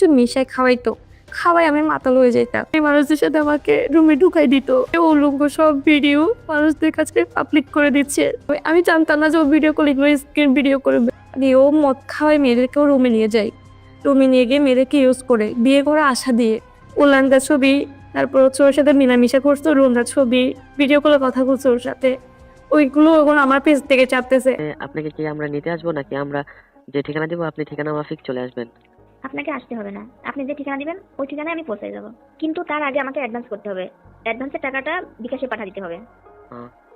কিছু মিশাই খাওয়াইতো, খাওয়াই আমি মাতাল হয়ে যেতাম এই মানুষদের সাথে আমাকে রুমে ঢুকাই দিত। উলঙ্গ সব ভিডিও মানুষদের কাছে পাবলিক করে দিচ্ছে। আমি জানতাম না যে ও ভিডিও কলিং করে স্ক্রিন ভিডিও করবে। ও মদ খাওয়াই মেয়েদেরকেও রুমে নিয়ে যায় রুমে নিয়ে গিয়ে মেয়েদেরকে ইউজ করে, বিয়ে করার আশা দিয়ে। উল্লাঙ্গা ছবি, তারপর হচ্ছে ওর সাথে মিলামিশা করতো রুমদার ছবি ভিডিও কলে কথা বলছে ওর সাথে। ওইগুলো ওগুলো আমার পেজ থেকে চাপতেছে। আপনাকে কি আমরা নিতে আসব? নাকি আমরা যে ঠিকানা দিব, আপনি ঠিকানা মাফিক চলে আসবেন। আপনাকে আসতে হবে না। আপনি যে ঠিকানা দিবেন ওই ঠিকানায় আমি পৌঁছে যাব। কিন্তু তার আগে আমাকে অ্যাডভান্স করতে হবে। অ্যাডভান্সের টাকাটা বিকাশে পাঠা দিতে হবে।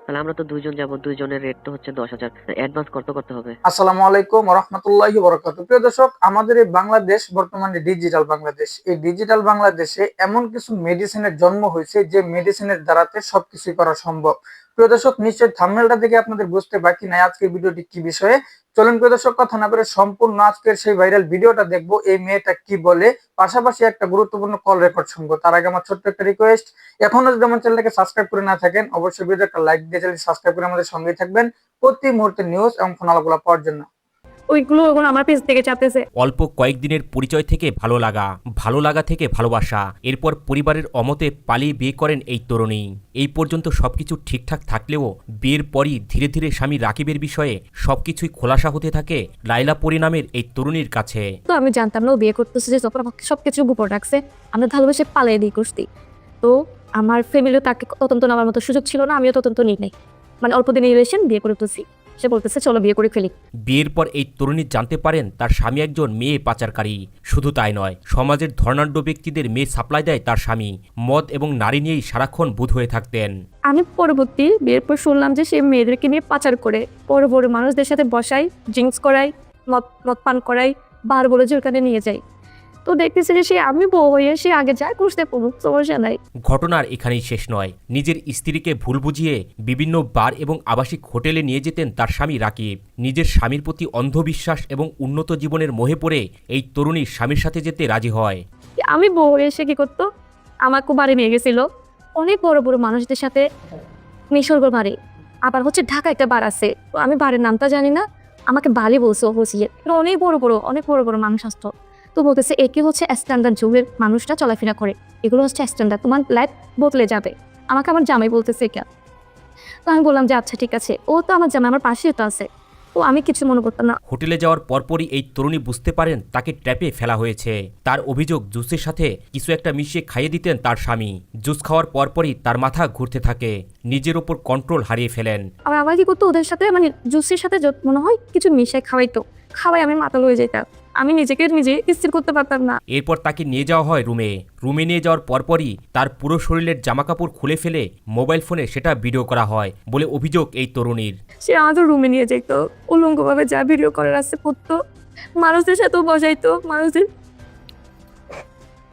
তাহলে আমরা তো দুইজন যাব। দুইজনের রেট তো হচ্ছে দশ হাজার। অ্যাডভান্স কত করতে হবে? আসসালামু আলাইকুম রহমতুল্লাহি বরকাত প্রিয় দর্শক আমাদের এই বাংলাদেশ বর্তমানে ডিজিটাল বাংলাদেশ। এই ডিজিটাল বাংলাদেশে এমন কিছু মেডিসিনের জন্ম হয়েছে যে মেডিসিনের দ্বারাতে সবকিছু করা সম্ভব। প্রিয় দর্শক, নিশ্চয়ই থাম্বনেলটা দেখে আপনাদের বুঝতে বাকি নাই আজকের ভিডিওটি কি বিষয়ে। চলুন প্রিয় দর্শক, কথা না বলে সম্পূর্ণ আজকের সেই ভাইরাল ভিডিওটা দেখব। এই মেয়েটা কি বলে? পাশাপাশি একটা গুরুত্বপূর্ণ কল রেকর্ড শুনব। তার আগে আমার ছোট্ট একটা রিকোয়েস্ট এখনও যদি আমার চ্যানেলটাকে সাবস্ক্রাইব করে না থাকেন, অবশ্যই ভিডিও একটা লাইক দিয়ে চ্যানেল সাবস্ক্রাইব করে আমাদের সঙ্গেই থাকবেন। প্রতি মুহূর্তে নিউজ এবং ফোনালাগুলো পাওয়ার জন্য। ওইগুলো ওগুলো আমার পেজ থেকে চাপতেছে। অল্প কয়েকদিনের পরিচয় থেকে ভালো লাগা ভালো লাগা থেকে ভালোবাসা এরপর পরিবারের অমতে পালিয়ে বিয়ে করেন এই তরুণী। এই পর্যন্ত সবকিছু ঠিকঠাক থাকলেও বিয়ের পরই ধীরে ধীরে স্বামী রাকিবের বিষয়ে সবকিছুই খোলাসা হতে থাকে লাইলা পরিণামের এই তরুণীর কাছে। তো আমি জানতাম না ও বিয়ে করতেছে যে যখন আমাকে সব কিছু উপর রাখছে আমরা ভালোবেসে পালিয়ে দিই করছি। তো আমার ফ্যামিলিও তাকে তদন্ত নেওয়ার মতো সুযোগ ছিল না আমিও তদন্ত নিই নাই। মানে অল্প দিনের রিলেশন বিয়ে করে তুলছি সে বলতেছে চলো বিয়ে করে ফেলি। বিয়ের পর এই তরুণী জানতে পারেন তার স্বামী একজন মেয়ে পাচারকারী। শুধু তাই নয় সমাজের ধর্নাঢ্য ব্যক্তিদের মেয়ে সাপ্লাই দেয় তার স্বামী। মদ এবং নারী নিয়েই সারাক্ষণ বুধ হয়ে থাকতেন। আমি পরবর্তী বিয়ের পর শুনলাম যে সে মেয়েদেরকে নিয়ে পাচার করে। বড় বড় মানুষদের সাথে বসাই ড্রিঙ্কস করাই মদ মদ পান করাই বার বলে যে ওখানে নিয়ে যাই। তো দেখতেছি যে সে আমি বউ হয়ে সে আগে যা করতে পড়ুক সমস্যা নাই। ঘটনার এখানেই শেষ নয়। নিজের স্ত্রীকে ভুল বুঝিয়ে বিভিন্ন বার এবং আবাসিক হোটেলে নিয়ে যেতেন তার স্বামী রাকিব। নিজের স্বামীর প্রতি অন্ধবিশ্বাস এবং উন্নত জীবনের মোহে পড়ে এই তরুণী স্বামীর সাথে যেতে রাজি হয়। আমি বউ হয়ে সে কি করতো? আমাকে বাড়ি নিয়ে গেছিল। অনেক বড় বড় মানুষদের সাথে মিশরগর বাড়ি। আবার হচ্ছে ঢাকা একটা বার আছে। তো আমি বাড়ির নামটা জানি না। আমাকে বালি বলছে ও বসিয়ে অনেক বড় বড় অনেক বড় বড় মানুষ আসতো। তো বলতেছে একে হচ্ছে? স্ট্যান্ডার্ড যুগের মানুষটা চলাফেরা করে। এগুলো হচ্ছে স্ট্যান্ডার্ড তোমার লাইফ বদলে যাবে। আমাকে আমার জামাই বলতেছে এটা। তো আমি বললাম যে আচ্ছা ঠিক আছে। ও তো আমার জামাই আমার পাশেই তো আছে। ও আমি কিছু মনে করতাম না। হোটেলে যাওয়ার পরপরই এই তরুণী বুঝতে পারেন তাকে ট্র্যাপে ফেলা হয়েছে। তার অভিযোগ জুসের সাথে কিছু একটা মিশিয়ে খাইয়ে দিতেন তার স্বামী। জুস খাওয়ার পরপরই তার মাথা ঘুরতে থাকে। নিজের ওপর কন্ট্রোল হারিয়ে ফেলেন। আর আমার কি করতো? ওদের সাথে মানে জুসের সাথে মনে হয় কিছু মিশাই খাওয়াইতো। খাওয়াই আমি মাতাল হয়ে যেতাম। আমি নিজেকে নিজে স্থির করতে পারতাম না। এরপর তাকে নিয়ে যাওয়া হয় রুমে। রুমে নিয়ে যাওয়ার পরপরই তার পুরো শরীরের জামা কাপড় খুলে ফেলে মোবাইল ফোনে সেটা ভিডিও করা হয় বলে অভিযোগ এই তরুণীর। সে আমাদের রুমে নিয়ে যেত উলঙ্গভাবে যা ভিডিও করার আছে করতো। মানুষদের সাথেও বসাইতো মানুষদের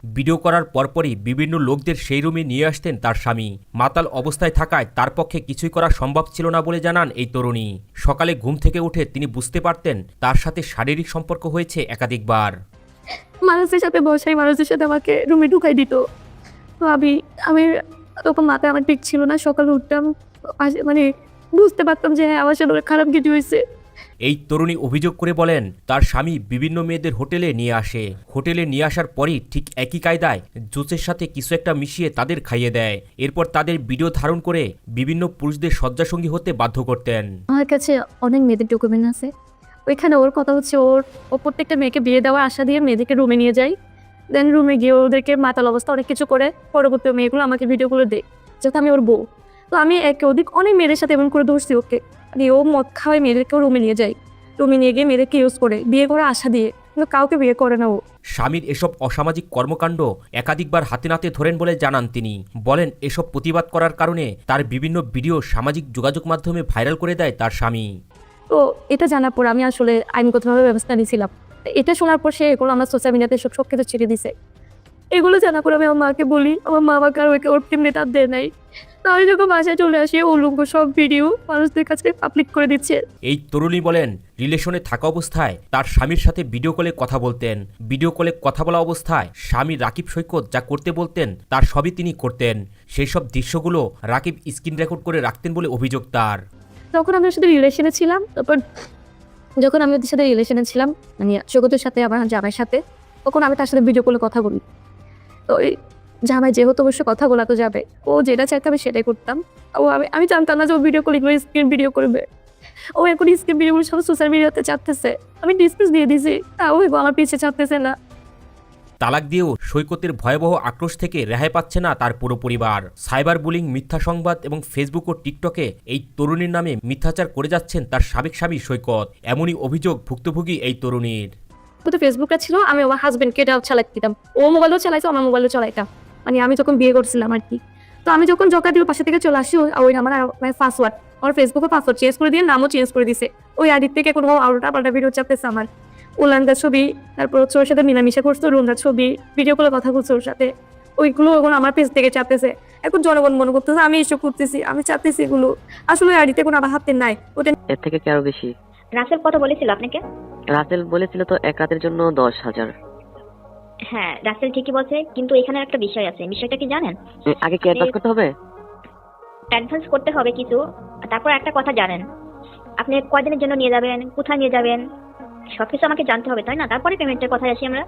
ভিডিও করার পরপরই বিভিন্ন লোকদের সেই রুমে নিয়ে আসতেন তার স্বামী। মাতাল অবস্থায় থাকায় তার পক্ষে কিছুই করা সম্ভব ছিল না বলে জানান এই তরুণী। সকালে ঘুম থেকে উঠে তিনি বুঝতে পারতেন তার সাথে শারীরিক সম্পর্ক হয়েছে একাধিকবার। মানুষদের সাথে বসাই, মানুষের সাথে আমাকে রুমে ঢুকাই দিত। তো আমি আমি তখন মাথায় আমার ঠিক ছিল না। সকালে উঠতাম মানে বুঝতে পারতাম যে হ্যাঁ আমার সাথে খারাপ কিছু হয়েছে। এই তরুণী অভিযোগ করে বলেন, তার স্বামী বিভিন্ন মেয়েদের হোটেলে নিয়ে আসে। হোটেলে নিয়ে আসার পরই ঠিক একই কায়দায় জুসের সাথে কিছু একটা মিশিয়ে তাদের খাইয়ে দেয়। এরপর তাদের ভিডিও ধারণ করে বিভিন্ন পুরুষদের শয্যাসঙ্গী হতে বাধ্য করতেন। আমার কাছে অনেক মেয়েদের ডকুমেন্ট আছে। ওইখানে ওর কথা হচ্ছে, ওর, ও প্রত্যেকটা মেয়েকে বিয়ে দেওয়ার আশা দিয়ে মেয়েদেরকে রুমে নিয়ে যায়। দেন রুমে গিয়ে ওদেরকে মাতাল অবস্থা অনেক কিছু করে। পরবর্তী মেয়েগুলো আমাকে ভিডিওগুলো দেয়, যাতে আমি ওর বউ। তো আমি একে অধিক অনেক মেয়েদের সাথে এমন করে ধরছি ওকে। মানে ও মদ খাওয়াই মেয়েদেরকেও রুমে নিয়ে যায়। রুমে নিয়ে গিয়ে মেয়েদেরকে ইউজ করে। বিয়ে করার আশা দিয়ে। কিন্তু কাউকে বিয়ে করে না ও। স্বামীর এসব অসামাজিক কর্মকাণ্ড একাধিকবার হাতে নাতে ধরেন বলে জানান তিনি। বলেন এসব প্রতিবাদ করার কারণে তার বিভিন্ন ভিডিও সামাজিক যোগাযোগ মাধ্যমে ভাইরাল করে দেয় তার স্বামী। তো এটা জানার পর আমি আসলে আইনগতভাবে ব্যবস্থা নিয়েছিলাম। এটা শোনার পর সে এগুলো আমার সোশ্যাল মিডিয়াতে সব সব কিছু ছেড়ে দিছে। এগুলো জানার পর আমি আমার মাকে বলি আমার মা আমাকে আর ওকে ওর টিম নেতার দেয় নাই। তাহলে যখন বাসায় চলে আসি উলঙ্গ সব ভিডিও মানুষদের কাছে পাবলিক করে দিচ্ছে। এই তরুণী বলেন রিলেশনে থাকা অবস্থায় তার স্বামীর সাথে ভিডিও কলে কথা বলতেন। ভিডিও কলে কথা বলা অবস্থায় স্বামী রাকিব সৈকত যা করতে বলতেন তার সবই তিনি করতেন। সেই সব দৃশ্যগুলো রাকিব স্ক্রিন রেকর্ড করে রাখতেন বলে অভিযোগ তার। তখন আমি ওর সাথে রিলেশনে ছিলাম তারপর যখন আমি ওদের সাথে রিলেশনে ছিলাম মানে সৈকতের সাথে আমার জামাইয়ের সাথে তখন আমি তার সাথে ভিডিও কলে কথা বলি। তো ওই জামাই যেহেতু অবশ্যই কথা বলা তো যাবে ও যেটা চাইতো আমি সেটাই করতাম। ও আমি আমি জানতাম না যে ও ভিডিও কল এগুলো স্ক্রিন ভিডিও করবে। ও এখন স্ক্রিন ভিডিওগুলো সব সোশ্যাল মিডিয়াতে চাচ্ছে আমি ডিসপ্লেস দিয়ে দিয়েছি তাও আমার পিছিয়ে চাচ্ছে না। তালাক দিয়েও সৈকতের ভয়াবহ আক্রোশ থেকে রেহাই পাচ্ছে না তার পুরো পরিবার। সাইবার বুলিং মিথ্যা সংবাদ এবং ফেসবুক ও টিকটকে এই তরুণীর নামে মিথ্যাচার করে যাচ্ছেন তার সাবেক স্বামী সৈকত। এমনই অভিযোগ ভুক্তভোগী এই তরুণীর। তো ফেসবুকটা ছিল আমি আমার হাজবেন্ডকে এটাও চালাই দিতাম। ও মোবাইলও চালাইতো আমার মোবাইলও চালাইতাম। মানে আমি যখন বিয়ে করছিলাম আর কি। তো আমি যখন জকাতির পাশে থেকে চলে আসি ওই আমার পাসওয়ার্ড আমার ফেসবুকে পাসওয়ার্ড চেঞ্জ করে দিয়ে নামও চেঞ্জ করে দিছে। ওই আদির থেকে কোনো আউটা পাল্টা ভিডিও চাপতেছে আমার। উলানদার ছবি তারপর হচ্ছে ওর সাথে মিলামিশা করছে রুন্দার ছবি ভিডিও করে কথা বলছে ওর সাথে। ওইগুলো এখন আমার পেজ থেকে চাপতেছে। এখন জনগণ মনে করতেছে আমি এসব করতেছি আমি চাপতেছি এগুলো। আসলে ওই আইডিতে কোনো আমার হাতে নাই। ওটা এর থেকে কি আরও বেশি? রাসেল কত বলেছিল আপনাকে? রাসেল বলেছিল তো এক রাতের জন্য দশ হাজার। হ্যাঁ রাসেল ঠিকই বলছে কিন্তু এখানে একটা বিষয় আছে। বিষয়টা কি জানেন? আগে কি অ্যাডভান্স করতে হবে? অ্যাডভান্স করতে হবে কিছু তারপর একটা কথা জানেন। আপনি কয়দিনের জন্য নিয়ে যাবেন কোথায় নিয়ে যাবেন? সবকিছু আমাকে জানতে হবে তাই না? তারপরে পেমেন্টের কথায় আসি আমরা।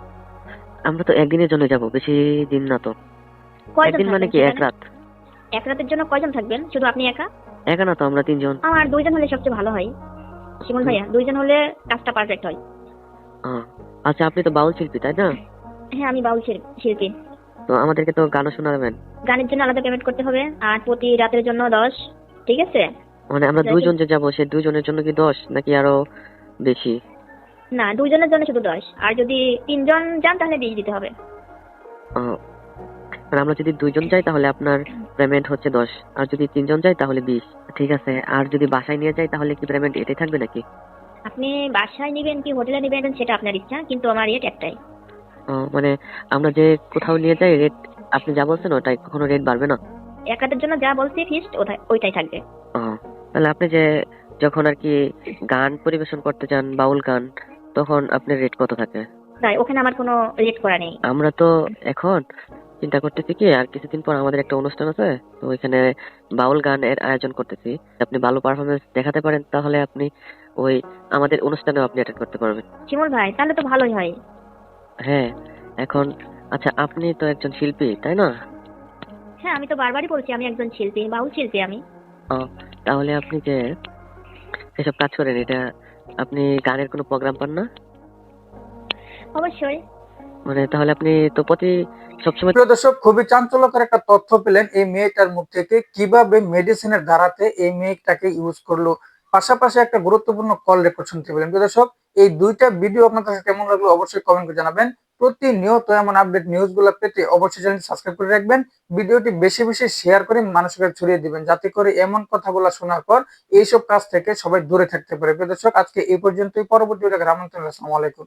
আমরা তো একদিনের জন্য যাব বেশি দিন না তো। কয়জন একদিন মানে কি এক রাত? এক রাতের জন্য কয়জন থাকবেন? শুধু আপনি একা? একা না তো আমরা তিনজন। আমার দুইজন হলে সবচেয়ে ভালো হয়। শিমুল ভাইয়া দুইজন হলে কাজটা পারফেক্ট হয়। আচ্ছা আপনি তো বাউল শিল্পী তাই না? হ্যাঁ আমি বাউল শিল্পী। তো আমাদেরকে তো গানও শোনাবেন। গানের জন্য আলাদা পেমেন্ট করতে হবে আর প্রতি রাতের জন্য দশ ঠিক আছে? মানে আমরা দুইজন যে যাব সেই দুইজনের জন্য কি দশ নাকি আরও বেশি? না দুইজনের জন্য শুধু দশ আর যদি তিনজন যান তাহলে বিশ দিতে হবে। মানে আমরা যদি দুইজন যাই তাহলে আপনার পেমেন্ট হচ্ছে দশ আর যদি তিনজন যাই তাহলে বিশ ঠিক আছে? আর যদি বাসায় নিয়ে যাই তাহলে কি পেমেন্ট এটাই থাকবে নাকি? আপনি বাসায় নেবেন কি হোটেলে নেবেন সেটা আপনার ইচ্ছা কিন্তু আমার রেট একটাই। মানে আমরা যে কোথাও নিয়ে যাই রেট আপনি যা বলছেন ওটাই কখনো রেট বাড়বে না? এক রাতের জন্য যা বলছি ফিস্ট ওইটাই থাকবে। তাহলে আপনি যে যখন আর কি গান পরিবেশন করতে চান বাউল গান তখন আপনার রেট কত থাকে? তাই ওখানে আমার কোনো রেট করা নেই। আমরা তো এখন চিন্তা করতেছি কি আর কিছুদিন পর আমাদের একটা অনুষ্ঠান আছে তো ওইখানে বাউল গানের আয়োজন করতেছি। আপনি ভালো পারফরমেন্স দেখাতে পারেন তাহলে আপনি ওই আমাদের অনুষ্ঠানেও আপনি অ্যাটেন্ড করতে পারবেন। শিমুল ভাই তাহলে তো ভালোই হয়। হ্যাঁ এখন আচ্ছা আপনি তো একজন শিল্পী তাই না? হ্যাঁ আমি তো বারবারই বলছি আমি একজন শিল্পী বাউল শিল্পী আমি। আহ, তাহলে আপনি যে এসব কাজ করেন এটা আপনি গানের কোনো প্রোগ্রাম পান না? অবশ্যই। মানে তাহলে আপনি তো প্রতি সবসময় প্রিয় দর্শক খুবই চাঞ্চল্যকর একটা তথ্য পেলেন এই মেয়েটার মুখ থেকে কীভাবে মেডিসিনের ধারাতে এই মেয়েটাকে ইউজ করল। পাশাপাশি একটা গুরুত্বপূর্ণ কল রেকর্ড শুনতে পেলেন। প্রিয় দর্শক এই দুইটা ভিডিও আপনার কাছে কেমন লাগল অবশ্যই কমেন্ট করে জানাবেন। প্রতিনিয়ত এমন আপডেট নিউজগুলো পেতে অবশ্যই চ্যানেল সাবস্ক্রাইব করে রাখবেন। ভিডিওটি বেশি বেশি শেয়ার করে মানুষের কাছে ছড়িয়ে দিবেন, যাতে করে এমন কথাগুলো শোনার পর এইসব কাজ থেকে সবাই দূরে থাকতে পারে। প্রিয় দর্শক, আজকে এই পর্যন্তই। পরবর্তী আমন্ত্রণ। আসসালামু আলাইকুম।